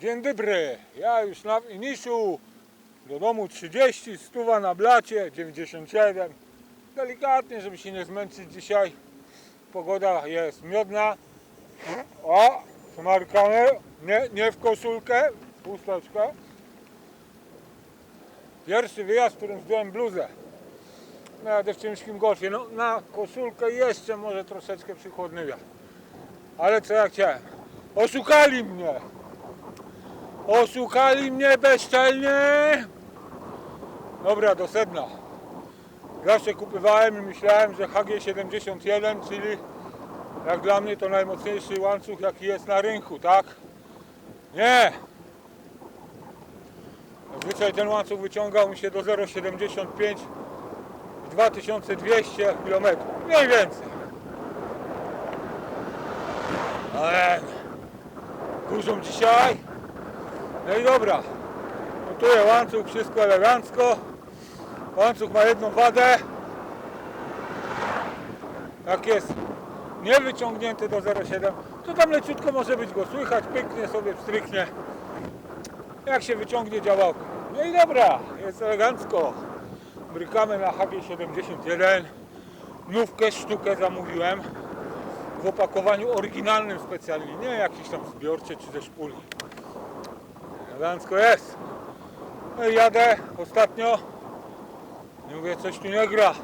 Dzień dobry, ja już na finiszu, do domu 30, stuwa na blacie, 97. Delikatnie, żeby się nie zmęczyć dzisiaj. Pogoda jest miodna. O, smarkamy, nie, nie w koszulkę, chusteczkę. Pierwszy wyjazd, w którym zdjąłem bluzę. Na dziewczyńskim golfie. No, na koszulkę jeszcze może troszeczkę przychłodny wiatr. Ale co ja chciałem? Oszukali mnie! Oszukali mnie bezczelnie! Dobra, do sedna. Zawsze kupywałem i myślałem, że HG71, czyli jak dla mnie to najmocniejszy łańcuch jaki jest na rynku, tak? Nie! Zazwyczaj ten łańcuch wyciągał mi się do 0,75 2200 km. Mniej więcej. Ale kurzą dzisiaj. No i dobra. Montuję łańcuch, wszystko elegancko. Łańcuch ma jedną wadę. Jak jest niewyciągnięty do 0,7, to tam leciutko może być go słychać, pyknie sobie, wstryknie. Jak się wyciągnie działałko. No i dobra, jest elegancko. Brykamy na HG71. Nówkę sztukę zamówiłem w opakowaniu oryginalnym specjalnie, nie jakiś tam zbiorcze czy ze szpuli. Elegancko jest. No i jadę ostatnio. I mówię, coś tu nie gra.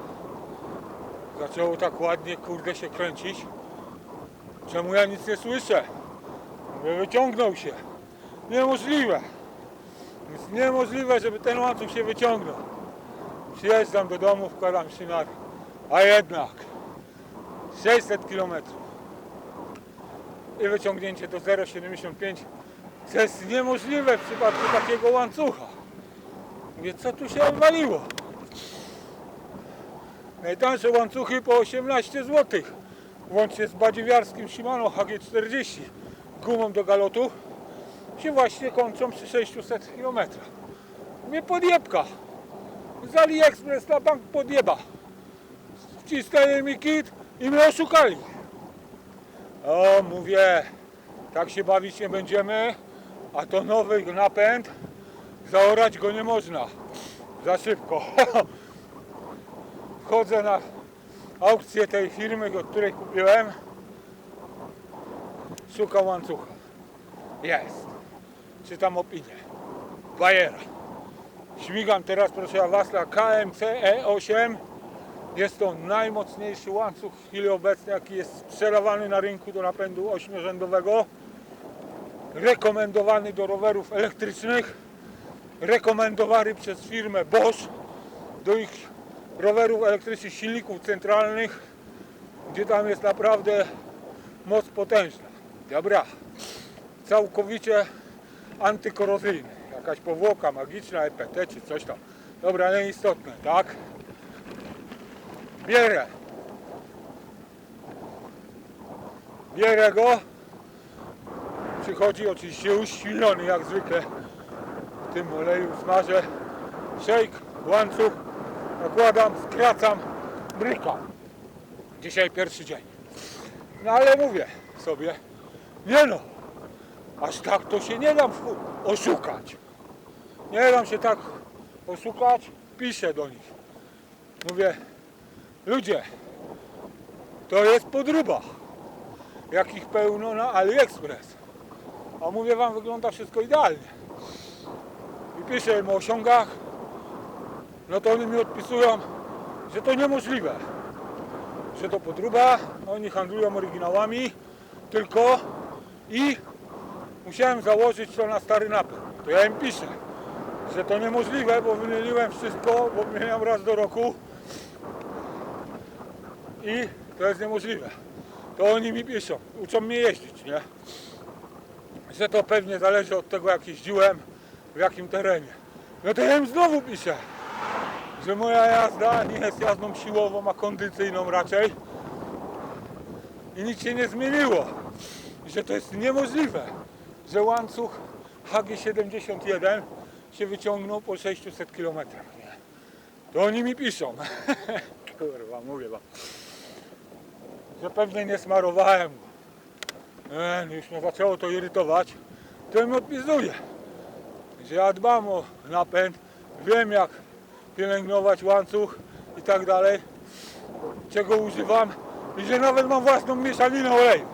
Zaczęło tak ładnie, kurde, się kręcić. Czemu ja nic nie słyszę? Mówię, wyciągnął się. Niemożliwe. Jest niemożliwe, żeby ten łańcuch się wyciągnął. Przyjeżdżam do domu, wkładam szynary. A jednak 600 km i wyciągnięcie do 0,75 to jest niemożliwe w przypadku takiego łańcucha. Mówię, co tu się odwaliło? Najtańsze łańcuchy po 18 zł. Łącznie z badziewiarskim Shimano HG40 gumą do galotu się właśnie kończą przy 600 km. Mnie podjebka. Z AliExpress na bank podjeba. Wcisnęli mi kit i mnie oszukali. O, mówię, tak się bawić nie będziemy, a to nowy napęd, zaorać go nie można. Za szybko. Wchodzę na aukcję tej firmy, od której kupiłem. Szukam łańcucha. Jest. Czytam opinię. Bajera. Śmigam teraz, proszę Was, na KMC E8. E Jest to najmocniejszy łańcuch w chwili obecnej, jaki jest sprzedawany na rynku do napędu ośmiorzędowego. Rekomendowany do rowerów elektrycznych. Rekomendowany przez firmę Bosch do ich rowerów elektrycznych silników centralnych, gdzie tam jest naprawdę moc potężna. Dobra. Całkowicie antykorozyjny. Jakaś powłoka magiczna, EPT czy coś tam. Dobra, nieistotne, tak? Bierę. Bierę go. Przychodzi oczywiście uświlony jak zwykle. W tym oleju smażę. Shake, łańcuch. Nakładam, skracam, brykam. Dzisiaj pierwszy dzień. No ale mówię sobie, nie no, aż tak to się nie dam oszukać. Nie dam się tak oszukać, piszę do nich. Mówię, ludzie, to jest podruba. Jakich pełno na AliExpress. A mówię wam, wygląda wszystko idealnie. I piszę im o osiągach, no to oni mi odpisują, że to niemożliwe. Że to podruba, oni handlują oryginałami, tylko i musiałem założyć to na stary napęd. To ja im piszę, że to niemożliwe, bo wymieniłem wszystko, bo wymieniam raz do roku i to jest niemożliwe. To oni mi piszą, uczą mnie jeździć, nie? Że to pewnie zależy od tego, jak jeździłem, w jakim terenie. No to ja im znowu piszę, że moja jazda nie jest jazdą siłową, a kondycyjną raczej. I nic się nie zmieniło. I że to jest niemożliwe, że łańcuch HG71 się wyciągnął po 600 km. To oni mi piszą. Kurwa, mówię wam. Że pewnie nie smarowałem go. E, już mnie zaczęło to irytować. ten odpisuje, że ja dbam o napęd, wiem jak pielęgnować łańcuch i tak dalej, czego używam i że nawet mam własną mieszaninę oleju.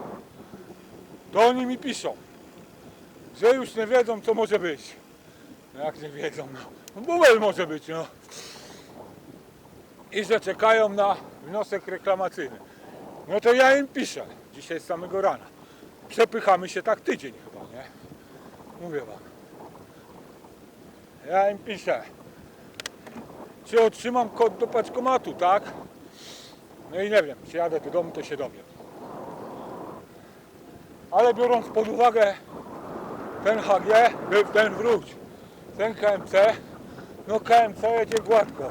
To oni mi piszą, że już nie wiedzą co może być. No jak nie wiedzą, no. no bubel może być, no. I że czekają na wniosek reklamacyjny. No to ja im piszę, dzisiaj z samego rana. Przepychamy się tak tydzień chyba, nie? Mówię wam. Ja im piszę. Czy otrzymam kod do paczkomatu, tak? No i nie wiem, czy jadę do domu, to się dowiem. Ale biorąc pod uwagę ten HG, ten wróć, ten KMC, no KMC jedzie gładko.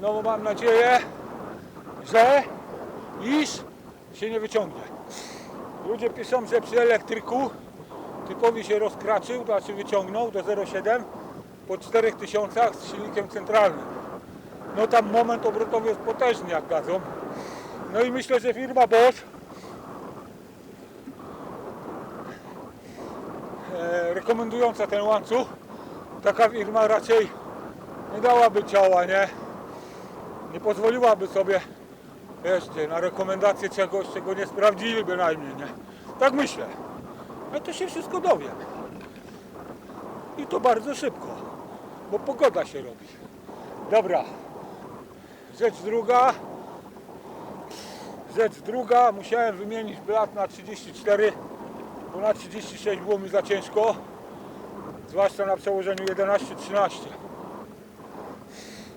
No bo mam nadzieję, że iż się nie wyciągnie. Ludzie piszą, że przy elektryku typowi się rozkraczył, znaczy wyciągnął do 0,7 po 4000 z silnikiem centralnym. No tam moment obrotowy jest potężny jak gadzą. No i myślę, że firma Bosch e, rekomendująca ten łańcuch, taka firma raczej nie dałaby ciała, nie? Nie pozwoliłaby sobie jeszcze na rekomendację czegoś, czego nie sprawdzili bynajmniej, nie? Tak myślę. Ale to się wszystko dowiem. I to bardzo szybko, bo pogoda się robi. Dobra. Rzecz druga. Rzecz druga, musiałem wymienić blat na 34, bo na 36 było mi za ciężko. Zwłaszcza na przełożeniu 11-13.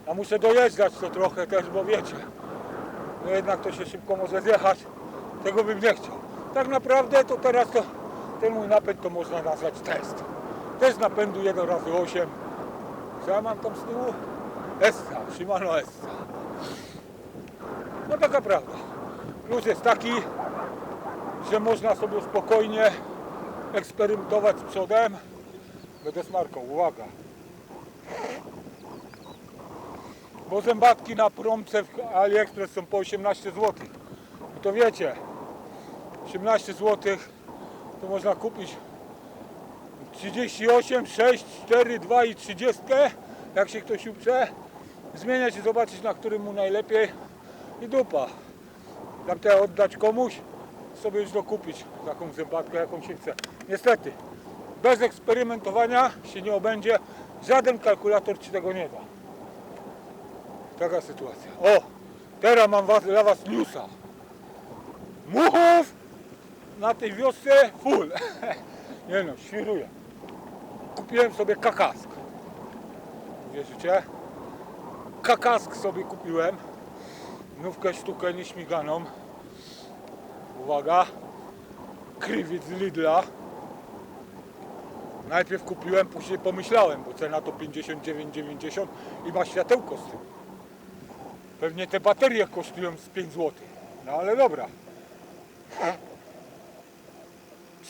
A muszę dojeżdżać to trochę też, bo wiecie, no jednak to się szybko może zjechać. Tego bym nie chciał. Tak naprawdę to teraz to ten mój napęd to można nazwać test. Test napędu 1 razy 8 Co ja mam tam z tyłu? Essa, Shimano Essa. No taka prawda. Plus jest taki, że można sobie spokojnie eksperymentować z przodem. Będę smarką, uwaga. Bo zębatki na promce w AliExpress są po 18 zł. I to wiecie, 18 zł to można kupić 38, 6, 4, 2 i 30. Jak się ktoś uprze, zmieniać i zobaczyć na którym mu najlepiej i dupa. Tamte oddać komuś, sobie już dokupić taką zębatkę jaką się chce. Niestety, bez eksperymentowania się nie obędzie. Żaden kalkulator ci tego nie da. Taka sytuacja. O! Teraz mam dla was newsa. Muchów na tej wiosce full. Nie no, świruję. Kupiłem sobie kakask. Wierzycie? Kakask sobie kupiłem. Nówkę sztukę nieśmiganą. Uwaga. Krywiec z Lidla. Najpierw kupiłem, później pomyślałem, bo cena to 59,90 i ma światełko z tyłu. Pewnie te baterie kosztują z 5 zł. No ale dobra.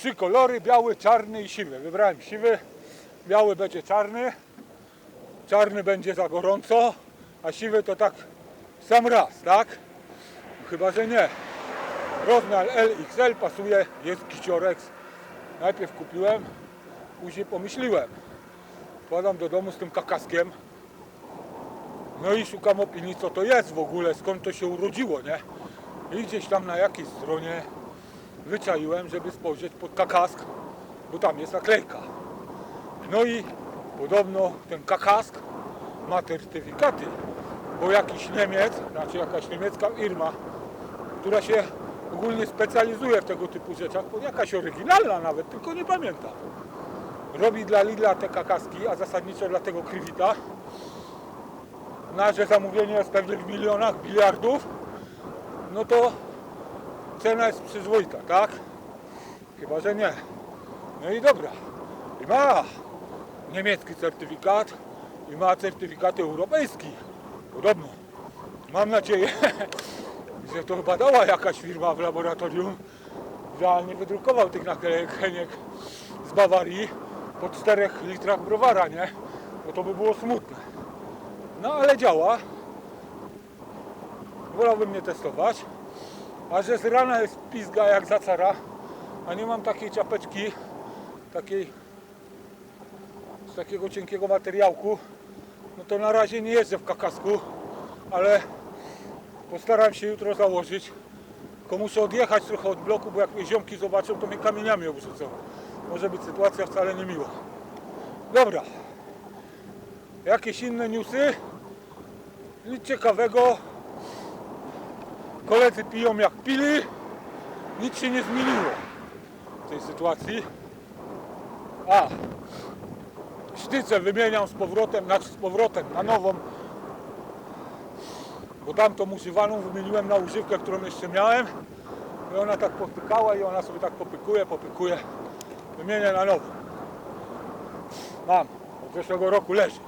Trzy kolory, biały, czarny i siwy. Wybrałem siwy, biały będzie czarny, czarny będzie za gorąco, a siwy to tak sam raz, tak? Chyba, że nie. Rozmiar LXL pasuje, jest Kiciorex. Najpierw kupiłem, później pomyśliłem. Wkładam do domu z tym kakaskiem. No i szukam opinii, co to jest w ogóle, skąd to się urodziło, nie? I gdzieś tam na jakiejś stronie wyczaiłem, żeby spojrzeć pod kakask, bo tam jest naklejka. No i podobno ten kakask ma certyfikaty, bo jakiś Niemiec, znaczy jakaś niemiecka firma, która się ogólnie specjalizuje w tego typu rzeczach, jakaś oryginalna nawet, tylko nie pamiętam. Robi dla Lidla te kakaski, a zasadniczo dla tego Krywita. Na że zamówienie jest pewnie w milionach, biliardów, no to cena jest przyzwoita, tak? Chyba, że nie. No i dobra. I ma niemiecki certyfikat i ma certyfikat europejski. Podobno. Mam nadzieję, że to badała jakaś firma w laboratorium, realnie wydrukował tych naklejek Heniek z Bawarii po 4 litrach browara, nie? Bo to by było smutne. No ale działa. Wolałbym nie testować. A że z rana jest pizga jak za cara, a nie mam takiej czapeczki, takiej z takiego cienkiego materiałku, no to na razie nie jeżdżę w kakasku, ale postaram się jutro założyć. Tylko muszę odjechać trochę od bloku, bo jak mnie ziomki zobaczą, to mnie kamieniami obrzucą. Może być sytuacja wcale nie miła. Dobra. Jakieś inne newsy? Nic ciekawego. Koledzy piją jak pili. Nic się nie zmieniło w tej sytuacji. A, sztycę wymieniam z powrotem, znaczy z powrotem na nową. Bo tamtą używaną wymieniłem na używkę, którą jeszcze miałem. I ona tak popykała i ona sobie tak popykuje, popykuje. Wymienię na nową. Mam. Od zeszłego roku leży.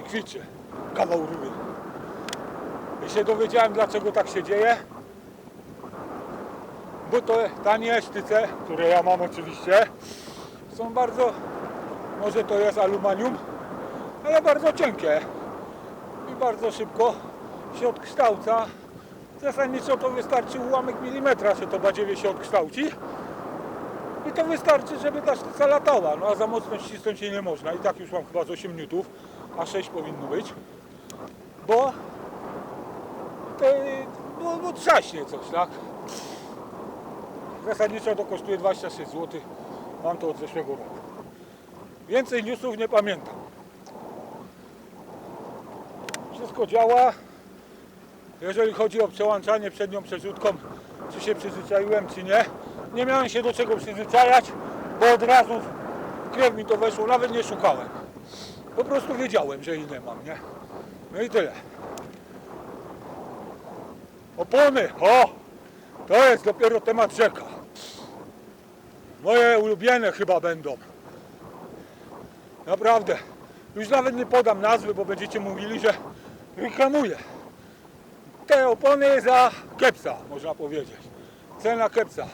I kwicie. Kawał rury. I się dowiedziałem dlaczego tak się dzieje. Bo to tanie sztyce, które ja mam oczywiście, są bardzo, może to jest aluminium, ale bardzo cienkie i bardzo szybko się odkształca. Zasadniczo to wystarczy ułamek milimetra, że to badziewie się odkształci. I to wystarczy, żeby ta sztyca latała. No a za mocno ścisnąć jej nie można. I tak już mam chyba z 8 newtów, a 6 powinno być. Bo to, bo, bo trzaśnie coś, tak? Zasadniczo to kosztuje 26 zł. Mam to od zeszłego roku. Więcej newsów nie pamiętam. Wszystko działa. Jeżeli chodzi o przełączanie przednią przerzutką, czy się przyzwyczaiłem, czy nie, nie miałem się do czego przyzwyczajać, bo od razu krew mi to weszło, nawet nie szukałem. Po prostu wiedziałem, że jej nie mam, nie? No i tyle. Opony, o! To jest dopiero temat rzeka. Moje ulubione chyba będą. Naprawdę. Już nawet nie podam nazwy, bo będziecie mówili, że reklamuję. Te opony za kepsa, można powiedzieć. Cena kepsa.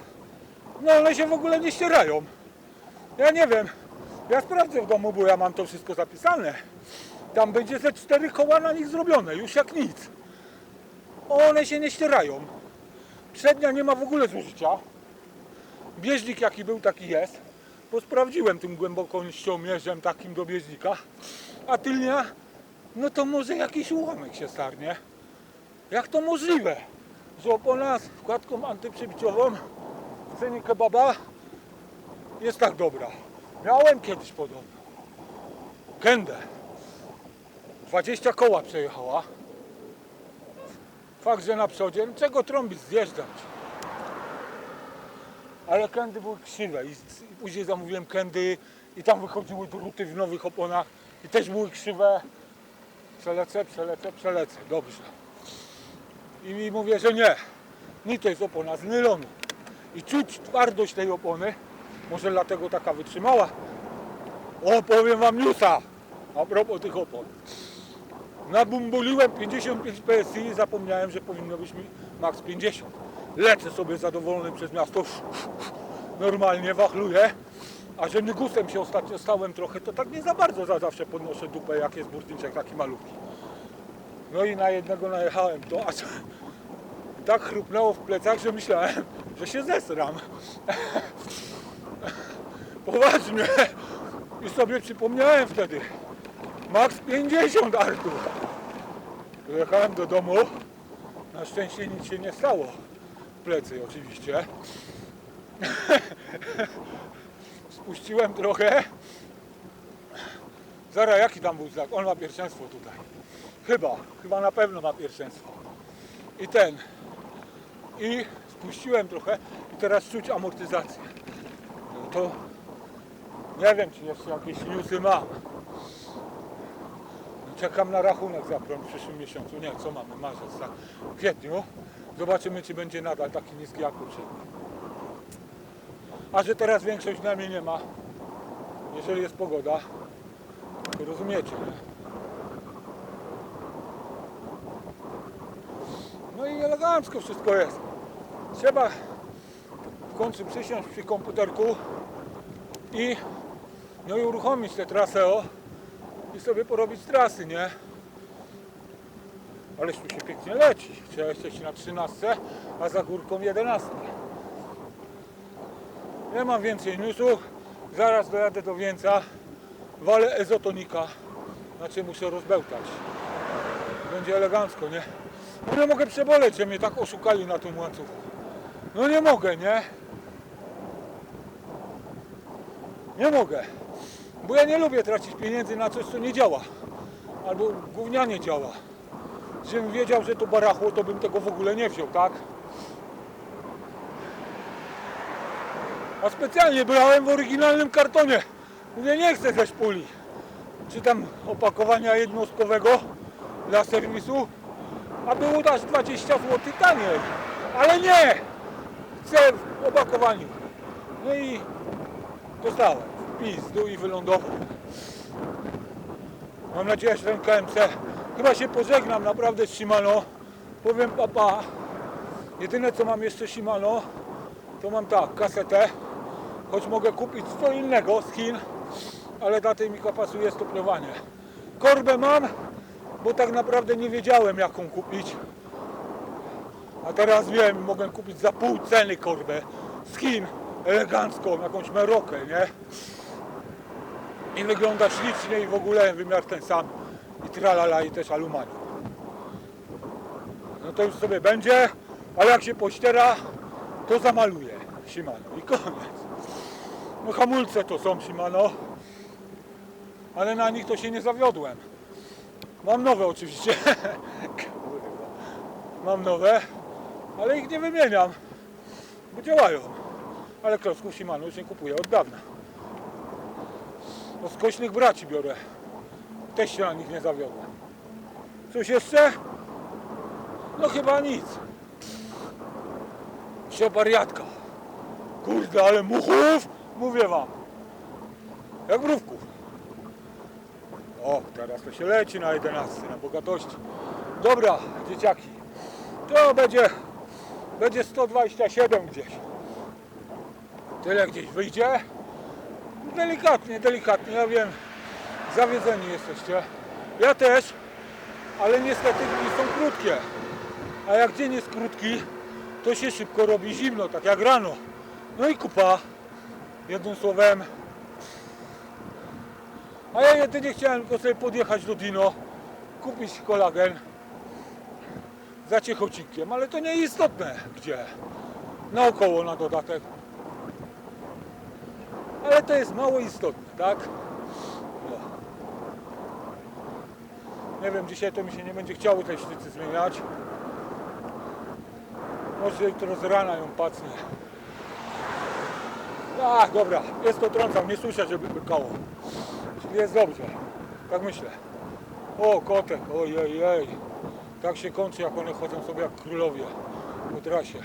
No one się w ogóle nie ścierają. Ja nie wiem. Ja sprawdzę w domu, bo ja mam to wszystko zapisane. Tam będzie ze cztery koła na nich zrobione, już jak nic. One się nie ścierają. Przednia nie ma w ogóle zużycia. Bieżnik jaki był, taki jest. Bo sprawdziłem tym głębokością mierzem takim do bieżnika. A tylnia, no to może jakiś ułamek się starnie. Jak to możliwe, że opona z wkładką antyprzybiciową w cenie kebaba jest tak dobra? Miałem kiedyś podobno. Kendę. 20 koła przejechała. Fakt, że na przodzie, no czego trąbić, zjeżdżać. Ale kędy były krzywe i, później zamówiłem kędy i tam wychodziły druty w nowych oponach i też były krzywe. Przelecę, przelecę, przelecę, dobrze. I mówię, że nie. Nie to jest opona z nylonu. I czuć twardość tej opony, może dlatego taka wytrzymała. O, powiem wam newsa a propos tych opon. Nabumbuliłem 55 PSI i zapomniałem, że powinno być mi max 50. Lecę sobie zadowolony przez miasto, normalnie wachluję, a że nygusem się ostatnio stałem trochę, to tak nie za bardzo za zawsze podnoszę dupę, jak jest burtniczek taki malutki. No i na jednego najechałem to, aż tak chrupnęło w plecach, że myślałem, że się zesram. Poważnie. I sobie przypomniałem wtedy. Max 50 Artur. Dojechałem do domu. Na szczęście nic się nie stało. Plecy oczywiście. Spuściłem trochę. Zara, jaki tam był znak? On ma pierwszeństwo tutaj. Chyba, chyba na pewno ma pierwszeństwo. I ten. I spuściłem trochę i teraz czuć amortyzację. No to nie wiem, czy jeszcze jakieś newsy mam. Czekam na rachunek za prąd w przyszłym miesiącu. Nie, co mamy? Marzec, tak? W kwietniu. Zobaczymy, czy będzie nadal taki niski jak poprzedni. A że teraz większość na mnie nie ma, jeżeli jest pogoda, to rozumiecie, nie? No i elegancko wszystko jest. Trzeba w końcu przysiąść przy komputerku i no uruchomić tę trasę o i sobie porobić trasy, nie? Ależ tu się pięknie leci. Trzeba jesteś na 13, a za górką 11. Nie mam więcej newsów. Zaraz dojadę do Więca, walę ezotonika, znaczy muszę rozbełtać. Będzie elegancko, nie? No nie mogę przeboleć, że mnie tak oszukali na tym łańcuchu. No nie mogę, nie? Nie mogę. Bo ja nie lubię tracić pieniędzy na coś, co nie działa. Albo gównianie działa. Żebym wiedział, że to barachło, to bym tego w ogóle nie wziął, tak? A specjalnie brałem w oryginalnym kartonie. Mówię, nie chcę ze szpuli. Czy tam opakowania jednostkowego dla serwisu. A było też 20 zł taniej. Ale nie! Chcę w opakowaniu. No i dostałem. Pizdu i wylądował. Mam nadzieję, że ten KMC. Chyba się pożegnam naprawdę z Shimano. Powiem papa. Jedyne co mam jeszcze Shimano, to mam tak, kasetę. Choć mogę kupić co innego z Chin, ale na tej mi pasuje stopniowanie. Korbę mam, bo tak naprawdę nie wiedziałem jaką kupić. A teraz wiem, mogę kupić za pół ceny korbę z Chin, elegancką, jakąś merokę, nie? I wygląda ślicznie i w ogóle wymiar ten sam. I tralala i też aluminium. No to już sobie będzie, ale jak się pościera, to zamaluje Shimano i koniec. No hamulce to są Shimano, ale na nich to się nie zawiodłem. Mam nowe oczywiście. Mam nowe, ale ich nie wymieniam, bo działają. Ale klocków Shimano już nie kupuję od dawna. Bo skośnych braci biorę. Też się na nich nie zawiodłem. Coś jeszcze? No chyba nic. Się wariatka. Kurde, ale muchów! Mówię wam. Jak mrówków. O, teraz to się leci na 11, na bogatości. Dobra, dzieciaki. To będzie, będzie 127 gdzieś. Tyle gdzieś wyjdzie. Delikatnie, delikatnie, ja wiem. Zawiedzeni jesteście. Ja też, ale niestety dni są krótkie. A jak dzień jest krótki, to się szybko robi zimno, tak jak rano. No i kupa. Jednym słowem. A ja jedynie chciałem tylko sobie podjechać do Dino, kupić kolagen za ciechocikiem, ale to nie istotne gdzie. Naokoło na dodatek. To jest mało istotne, tak? Nie wiem, dzisiaj to mi się nie będzie chciało tej ślicy zmieniać. Może jutro z rana ją pacnie. Ach, dobra, jest to trącam, nie słyszę, żeby bykało. Jest dobrze, tak myślę. O, kotek, ojej, ojej. Tak się kończy, jak one chodzą sobie jak królowie po trasie.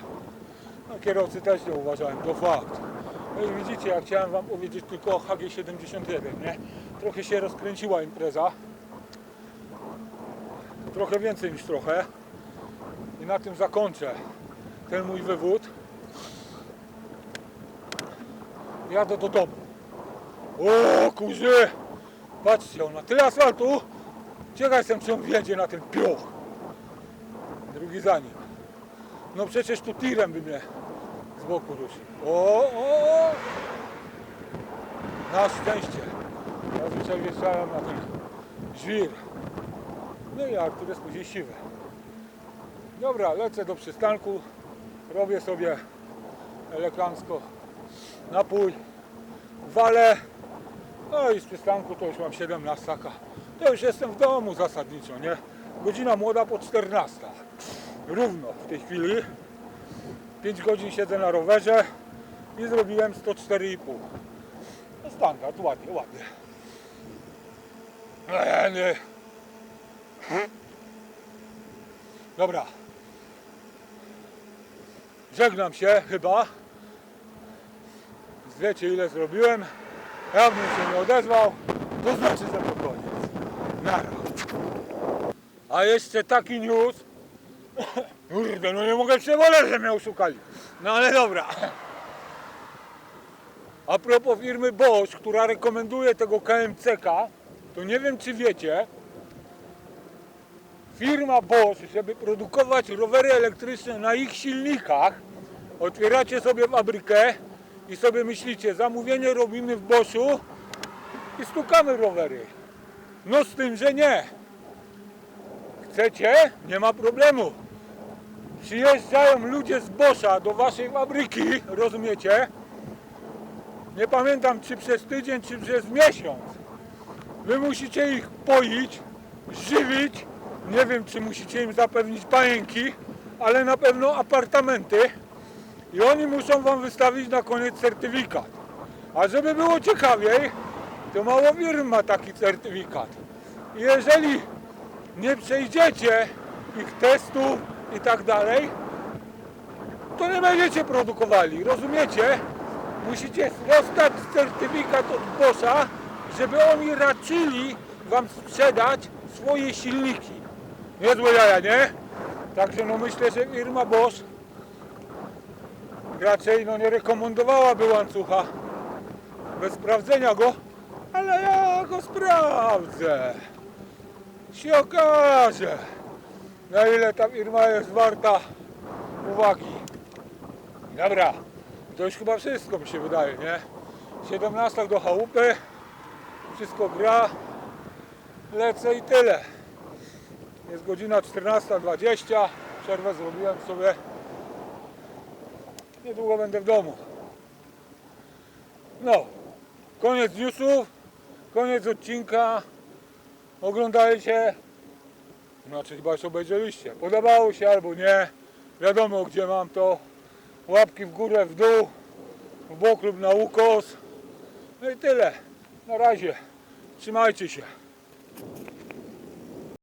No, kierowcy też nie uważają, to fakt. No i widzicie, jak chciałem wam powiedzieć tylko o HG71, nie? Trochę się rozkręciła impreza. Trochę więcej niż trochę. I na tym zakończę ten mój wywód. Jadę do domu. O kurzy! Patrzcie, on ma tyle asfaltu. Ciekaw jestem, czy on wjedzie na ten pioch. Drugi za nim. No przecież tu tirem by mnie z boku ruszył. O, o, o! Na szczęście. Zazwyczaj wjeżdżałem na ten żwir. No i Artur jest później siwy. Dobra, lecę do przystanku. Robię sobie elegancko napój. Walę. No i z przystanku to już mam 17. To już jestem w domu zasadniczo, nie? Godzina młoda po 14. Równo w tej chwili. 5 godzin siedzę na rowerze i zrobiłem 104,5. No standard, ładnie, ładnie. Nie, nie. Dobra. Żegnam się chyba. Wiecie ile zrobiłem. Ja bym się nie odezwał. To znaczy, że to koniec. Nara. A jeszcze taki news. Kurde, no nie mogę przeboleć, że mnie oszukali. No ale dobra. A propos firmy Bosch, która rekomenduje tego KMCK, to nie wiem czy wiecie, firma Bosch, żeby produkować rowery elektryczne na ich silnikach, otwieracie sobie fabrykę i sobie myślicie, zamówienie robimy w Boszu i stukamy rowery. No z tym, że nie. Chcecie? Nie ma problemu. Przyjeżdżają ludzie z Boscha do waszej fabryki, rozumiecie? Nie pamiętam czy przez tydzień, czy przez miesiąc. Wy musicie ich poić, żywić. Nie wiem, czy musicie im zapewnić pająki, ale na pewno apartamenty. I oni muszą wam wystawić na koniec certyfikat. A żeby było ciekawiej, to mało firm ma taki certyfikat. I jeżeli nie przejdziecie ich testów i tak dalej, to nie będziecie produkowali, rozumiecie? Musicie dostać certyfikat od Boscha, żeby oni raczyli wam sprzedać swoje silniki. Niezłe jaja, nie? Także no myślę, że firma Bosch raczej no nie rekomendowałaby łańcucha bez sprawdzenia go, ale ja go sprawdzę. Się okaże, na ile ta firma jest warta uwagi. Dobra, to już chyba wszystko mi się wydaje, nie? 17 do chałupy, wszystko gra, lecę i tyle. Jest godzina 14.20, przerwę zrobiłem sobie. Niedługo będę w domu. No, koniec newsów, koniec odcinka. Oglądajcie, znaczy chyba już obejrzeliście. Podobało się albo nie, wiadomo gdzie mam to. Łapki w górę, w dół, w bok lub na ukos. No i tyle. Na razie. Trzymajcie się.